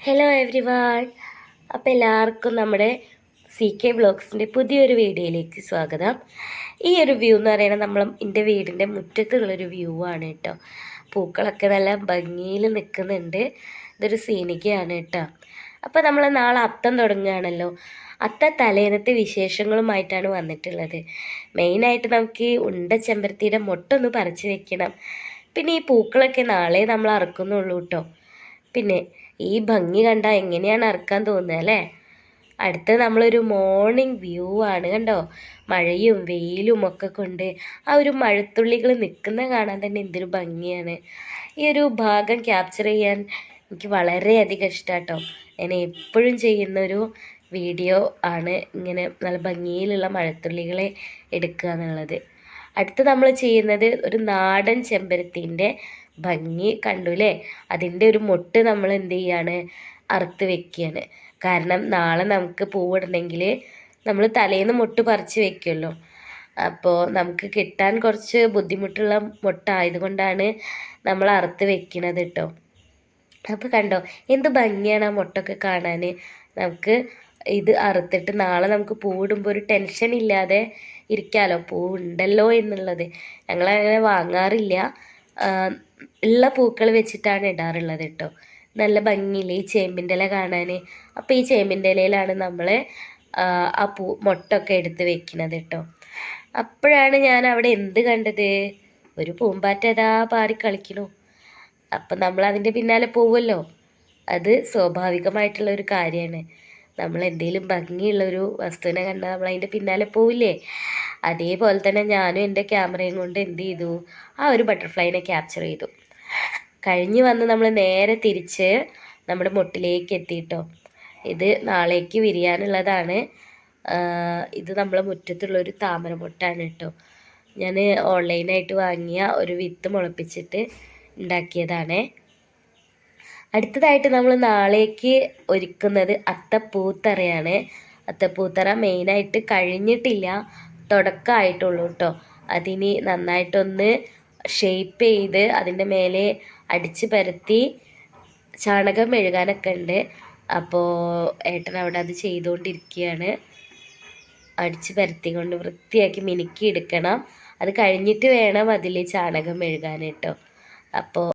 Hello every one അപ്പോൾ എല്ലാവർക്കും നമ്മുടെ സി കെ ബ്ലോഗ്സിന്റെ പുതിയൊരു വീഡിയോയിലേക്ക് സ്വാഗതം. ഈ ഒരു വ്യൂ എന്ന് പറയുന്നത് നമ്മൾ എന്റെ വീടിന്റെ മുറ്റത്തുള്ളൊരു വ്യൂ ആണ് കേട്ടോ. പൂക്കളൊക്കെ നല്ല ഭംഗിയിൽ നിൽക്കുന്നുണ്ട്. ഇതൊരു സീനിക്കയാണ് കേട്ടോ. അപ്പോൾ നമ്മൾ നാളെ അത്തം തുടങ്ങുകയാണല്ലോ. അത്ത തലേന്നത്തെ വിശേഷങ്ങളുമായിട്ടാണ് വന്നിട്ടുള്ളത്. മെയിനായിട്ട് നമുക്ക് ഈ ഉണ്ട ചെമ്പരത്തിയുടെ മൊട്ടൊന്ന് പറിച്ച് വെക്കണം. പിന്നെ ഈ പൂക്കളൊക്കെ നാളെ നമ്മൾ അറക്കുന്നുള്ളൂ കേട്ടോ. പിന്നെ ഈ ഭംഗി കണ്ടാൽ എങ്ങനെയാണ് അറക്കാൻ തോന്നുക അല്ലേ? അടുത്ത നമ്മളൊരു മോർണിംഗ് വ്യൂ ആണ് കണ്ടോ? മഴയും വെയിലും ഒക്കെ കൊണ്ട് ആ ഒരു മഴത്തുള്ളികൾ നിൽക്കുന്ന കാണാൻ തന്നെ എന്തൊരു ഭംഗിയാണ്. ഈ ഒരു ഭാഗം ക്യാപ്ചർ ചെയ്യാൻ എനിക്ക് വളരെയധികം ഇഷ്ടമാട്ടോ ഞാൻ എപ്പോഴും ചെയ്യുന്നൊരു വീഡിയോ ആണ് ഇങ്ങനെ നല്ല ഭംഗിയിലുള്ള മഴത്തുള്ളികളെ എടുക്കുക എന്നുള്ളത്. അടുത്ത് നമ്മൾ ചെയ്യുന്നത് ഒരു നാടൻ ചെമ്പരത്തിന്റെ ഭംഗി കണ്ടു അല്ലേ അതിന്റെ ഒരു മൊട്ട് നമ്മൾ എന്ത് ചെയ്യാണ്? അറുത്ത് വെക്കുകയാണ് കാരണം നാളെ നമുക്ക് പൂവിടണമെങ്കിൽ നമ്മൾ തലേന്ന് മൊട്ട് പറിച്ച് വെക്കുമല്ലോ അപ്പോൾ നമുക്ക് കിട്ടാൻ കുറച്ച് ബുദ്ധിമുട്ടുള്ള മുട്ടായതുകൊണ്ടാണ് നമ്മൾ അറുത്ത് വെക്കുന്നത് കേട്ടോ അപ്പോൾ കണ്ടോ എന്ത് ഭംഗിയാണ് ആ മുട്ടൊക്കെ കാണാൻ? നമുക്ക് ഇത് അറുത്തിട്ട് നാളെ നമുക്ക് പൂവിടുമ്പോൾ ഒരു ടെൻഷൻ ഇല്ലാതെ ഇരിക്കാമല്ലോ പൂവുണ്ടല്ലോ എന്നുള്ളത്. ഞങ്ങളങ്ങനെ വാങ്ങാറില്ല. ഉള്ള പൂക്കൾ വെച്ചിട്ടാണ് ഇടാറുള്ളത് കേട്ടോ. നല്ല ഭംഗിയിൽ ഈ ചേമ്പിന്റെ ഇല കാണാൻ അപ്പോൾ ഈ ചേമ്പിന്റെ ഇലയിലാണ് നമ്മൾ ആ പൂ മുട്ടൊക്കെ എടുത്ത് വെക്കുന്നത് കേട്ടോ. അപ്പോഴാണ് ഞാൻ അവിടെ എന്ത് കണ്ടത്? ഒരു പൂമ്പാറ്റ അതാ പാറി കളിക്കണു. അപ്പം നമ്മൾ അതിന്റെ പിന്നാലെ പോവുമല്ലോ അത് സ്വാഭാവികമായിട്ടുള്ള ഒരു കാര്യമാണ്. നമ്മൾ എന്തെങ്കിലും ഭംഗിയുള്ളൊരു വസ്തുവിനെ കണ്ടാൽ നമ്മൾ അതിന്റെ പിന്നാലെ പോവില്ലേ? അതേപോലെ തന്നെ ഞാനും എന്റെ ക്യാമറയും കൊണ്ട് എന്ത് ചെയ്തു ആ ഒരു ബട്ടർഫ്ലൈനെ ക്യാപ്ചർ ചെയ്തു. കഴിഞ്ഞ് വന്ന് നമ്മൾ നേരെ തിരിച്ച് നമ്മുടെ മുട്ടിലേക്ക് എത്തിയിട്ടോ ഇത് നാളേക്ക് വിരിയാനുള്ളതാണ്. ഇത് നമ്മളെ മുറ്റത്തുള്ളൊരു താമര മുട്ടാണ് കേട്ടോ. ഞാൻ ഓൺലൈനായിട്ട് വാങ്ങിയ ഒരു വിത്ത് മുളപ്പിച്ചിട്ട് ഉണ്ടാക്കിയതാണേ. അടുത്തതായിട്ട് നമ്മൾ നാളേക്ക് ഒരുക്കുന്നത് അത്തപ്പൂത്തറയാണ്. അത്തപ്പൂത്തറ മെയിനായിട്ട് കഴിഞ്ഞിട്ടില്ല. തുടക്കമായിട്ടുള്ളൂ കേട്ടോ അതിന് നന്നായിട്ടൊന്ന് ഷേപ്പ് ചെയ്ത് അതിന്റെ മേലെ അടിച്ച് പരത്തി ചാണകം മെഴുകാനൊക്കെ ഉണ്ട്. അപ്പോൾ ഏട്ടൻ അവിടെ അത് ചെയ്തുകൊണ്ടിരിക്കുകയാണ്. അടിച്ച് പരത്തി കൊണ്ട് വൃത്തിയാക്കി മിനുക്കി എടുക്കണം. അത് കഴിഞ്ഞിട്ട് വേണം അതിൽ ചാണകം മെഴുകാൻ കേട്ടോ അപ്പോൾ